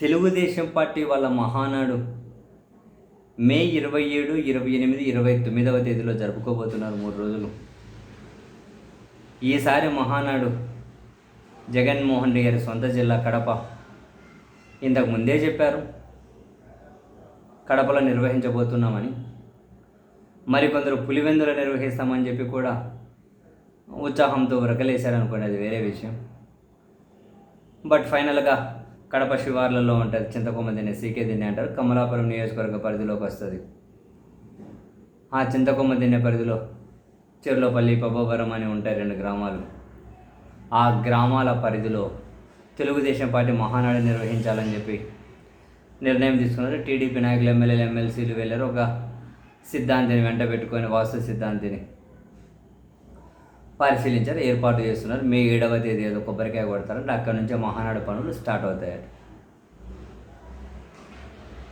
Telugu Desam party వాళ్ళ మహానాడు మే ఇరవై ఏడు ఇరవై ఎనిమిది ఇరవై తొమ్మిదవ తేదీలో జరుపుకోబోతున్నారు మూడు రోజులు. ఈసారి మహానాడు జగన్మోహన్ రెడ్డి గారి సొంత జిల్లా కడప. ఇంతకు ముందే చెప్పారు కడపలో నిర్వహించబోతున్నామని. మరికొందరు పులివెందులు నిర్వహిస్తామని చెప్పి కూడా ఉత్సాహంతో ఉరకలేశారనుకోండి అది వేరే విషయం. బట్ ఫైనల్గా కడప శివార్లలో ఉంటుంది. చింతకొమ్మ దిన్నె సీకే దిన్నె అంటారు. కమలాపురం నియోజకవర్గ పరిధిలోకి వస్తుంది. ఆ చింతకొమ్మ దిన్నె పరిధిలో చెర్లోపల్లి పబ్బవరం అని ఉంటాయి రెండు గ్రామాలు. ఆ గ్రామాల పరిధిలో తెలుగుదేశం పార్టీ మహానాడు నిర్వహించాలని చెప్పి నిర్ణయం తీసుకున్నారు. టీడీపీ నాయకులు ఎమ్మెల్యేలు ఎమ్మెల్సీలు వెళ్ళారు. ఒక సిద్ధాంతిని వెంట పెట్టుకొని వాస్తు సిద్ధాంతిని పరిశీలించారు ఏర్పాటు చేస్తున్నారు. మే ఏడవ తేదీ ఏదో కొబ్బరికాయ కొడతారంటే అక్కడ నుంచే మహానాడు పనులు స్టార్ట్ అవుతాయట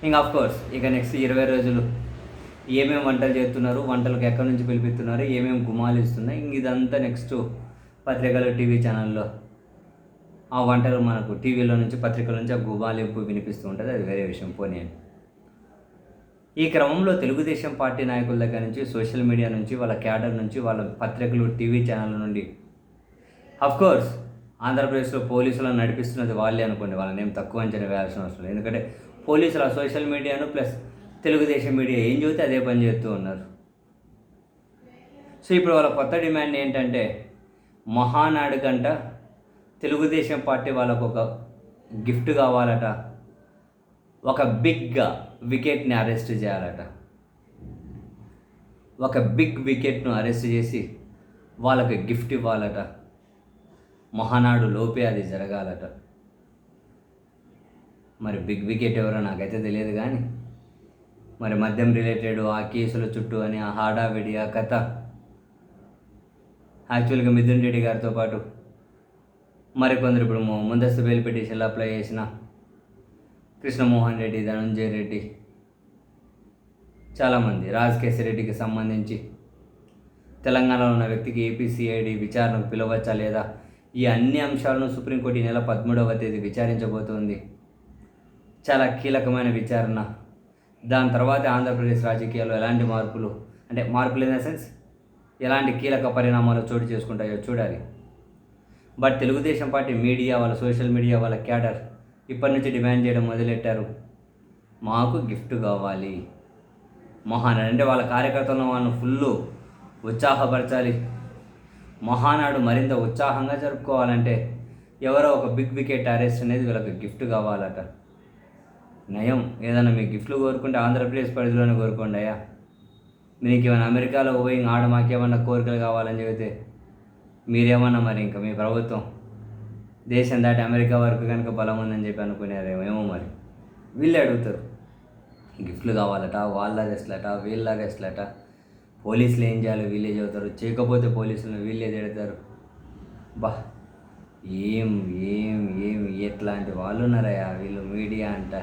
ఇంకా కోర్స్ ఇక నెక్స్ట్ ఇరవై రోజులు ఏమేమి వంటలు చేస్తున్నారు వంటలకు ఎక్కడి నుంచి పిలిపిస్తున్నారు ఏమేమి గుమాలు ఇస్తున్నాయి ఇంక ఇదంతా నెక్స్ట్ పత్రికలు టీవీ ఛానల్లో. ఆ వంటలు మనకు టీవీలో నుంచి పత్రికల నుంచి ఆ గుమాలింపు వినిపిస్తూ ఉంటుంది. అది వేరే విషయం. పోనీ ఈ క్రమంలో తెలుగుదేశం పార్టీ నాయకుల దగ్గర నుంచి సోషల్ మీడియా నుంచి వాళ్ళ క్యాడర్ నుంచి వాళ్ళ పత్రికలు టీవీ ఛానళ్ళ నుండి. కోర్స్ ఆంధ్రప్రదేశ్లో పోలీసులను నడిపిస్తున్నది వాళ్ళే అనుకోండి వాళ్ళని ఏం తక్కువ అంచనా వేయాల్సిన అవసరం లేదు. ఎందుకంటే పోలీసులు ఆ సోషల్ మీడియాను ప్లస్ తెలుగుదేశం మీడియా ఏం చూస్తే అదే పని చేస్తూ ఉన్నారు. సో ఇప్పుడు వాళ్ళ కొత్త డిమాండ్ ఏంటంటే మహానాడు కంట తెలుగుదేశం పార్టీ వాళ్ళకు ఒక గిఫ్ట్ కావాలట. ఒక బిగ్గా వికెట్ని అరెస్ట్ చేయాలట. ఒక బిగ్ వికెట్ను అరెస్ట్ చేసి వాళ్ళకి గిఫ్ట్ ఇవ్వాలట. మహానాడు లోపే అది జరగాలట. మరి బిగ్ వికెట్ ఎవరో నాకైతే తెలియదు కానీ మరి మద్యం రిలేటెడ్ ఆ కేసుల చుట్టూ అని ఆ హాడావిడి ఆ కథ. యాక్చువల్గా మిథున్ రెడ్డి గారితో పాటు మరికొందరు ఇప్పుడు ముందస్తు బెయిల్ పిటిషన్లు అప్లై చేసిన కృష్ణమోహన్ రెడ్డి ధనంజయ రెడ్డి చాలామంది రాజ్ రెడ్డికి సంబంధించి తెలంగాణలో ఉన్న వ్యక్తికి ఏపీసీఐడి విచారణకు పిలవచ్చా లేదా? ఈ అన్ని అంశాలను సుప్రీంకోర్టు ఈ నెల పదమూడవ తేదీ విచారించబోతోంది. చాలా కీలకమైన విచారణ. దాని తర్వాత ఆంధ్రప్రదేశ్ రాజకీయాల్లో ఎలాంటి మార్పులు అంటే మార్పులు ఇన్ ద సెన్స్ ఎలాంటి కీలక పరిణామాలు చోటు చేసుకుంటాయో చూడాలి. బట్ తెలుగుదేశం పార్టీ మీడియా వాళ్ళ సోషల్ మీడియా వాళ్ళ క్యాడర్ ఇప్పటి నుంచి డిమాండ్ చేయడం మొదలెట్టారు? మాకు గిఫ్ట్ కావాలి. మహానాడు అంటే వాళ్ళ కార్యకర్తలను వాళ్ళని ఫుల్ ఉత్సాహపరచాలి. మహానాడు మరింత ఉత్సాహంగా జరుపుకోవాలంటే ఎవరో ఒక బిగ్ వికెట్ అరెస్ట్ అనేది వీళ్ళకి గిఫ్ట్ కావాలట. నయం ఏదైనా మీ గిఫ్ట్లు కోరుకుంటే ఆంధ్రప్రదేశ్ పరిధిలోనే కోరుకోండి అయ్యా. మీకు ఏమైనా అమెరికాలో పోయి ఆడ మాకేమన్నా కోరికలు కావాలని చెబితే మీరేమన్నా మరి ఇంకా మీ ప్రభుత్వం దేశం దాటి అమెరికా వరకు కనుక బలం ఉందని చెప్పి అనుకునేదేమో ఏమో మరి. వీళ్ళు అడుగుతారు. గిఫ్ట్లు కావాలట వాళ్ళ అరెస్ట్లట వీళ్ళ అరెస్ట్లట పోలీసులు ఏం చేయాలో వీళ్ళే చదువుతారు చేయకపోతే పోలీసులను వీళ్ళే తిడతారు. బా ఏం ఏం ఏం ఎట్లాంటి వాళ్ళు ఉన్నారయ్యా వీళ్ళు మీడియా అంట.